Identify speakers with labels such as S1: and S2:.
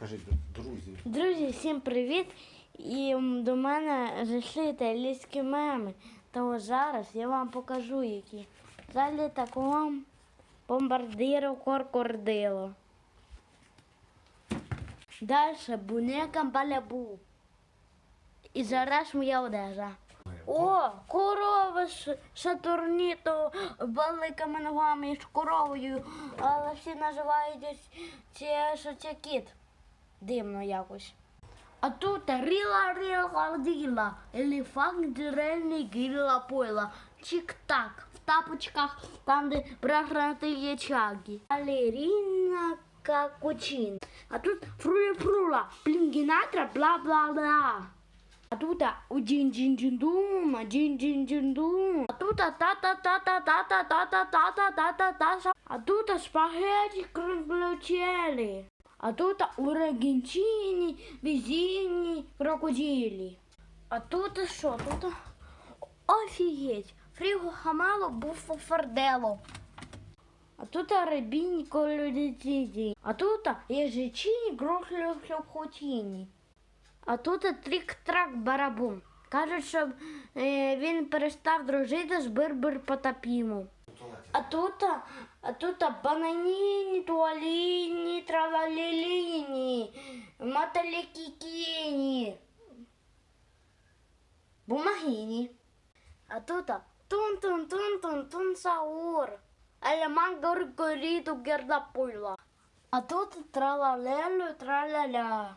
S1: кажи, друзі.
S2: Друзі, всім привіт! І до мене зайшли італійські меми. То зараз я вам покажу які. За літаком бомбардиро коркордило. Далі бунека балябу. І зараз моя одежа. О, корова з Сатурніто великими ногами з коровою, але всі називають що це кіт. Дивно якось. А тут ріла ріла діла, елефант джерельний гіла пойла, чик-так, в тапочках, там, де програти є чаги. Балеріна какучин. А тут фруля-фрула, плінгінатра, бла-бла-бла. А тут у джин джин джин дум, а джин джин джин дум. А тут та та та та та та та та та та та та та та А тут спагhetti круглочелі. А тут у регінчині візінні крокодилі. А тут що? Тут офігеть. Фріго хамало буфо фардело. А тут рибіні колюдиці. А тут єжичині грохлю хлопхотіні. А тут трік-трак барабум. Кажуть, що е, він перестав дружити з Бир-Бир Потапімом. А тут, а тут бананіні, туаліні, тралаліліні, маталікікіні, бумагіні. А тут тун-тун-тун-тун-тун саур, аляман горгоріту герда пуйла. А тут тралалелю траляля.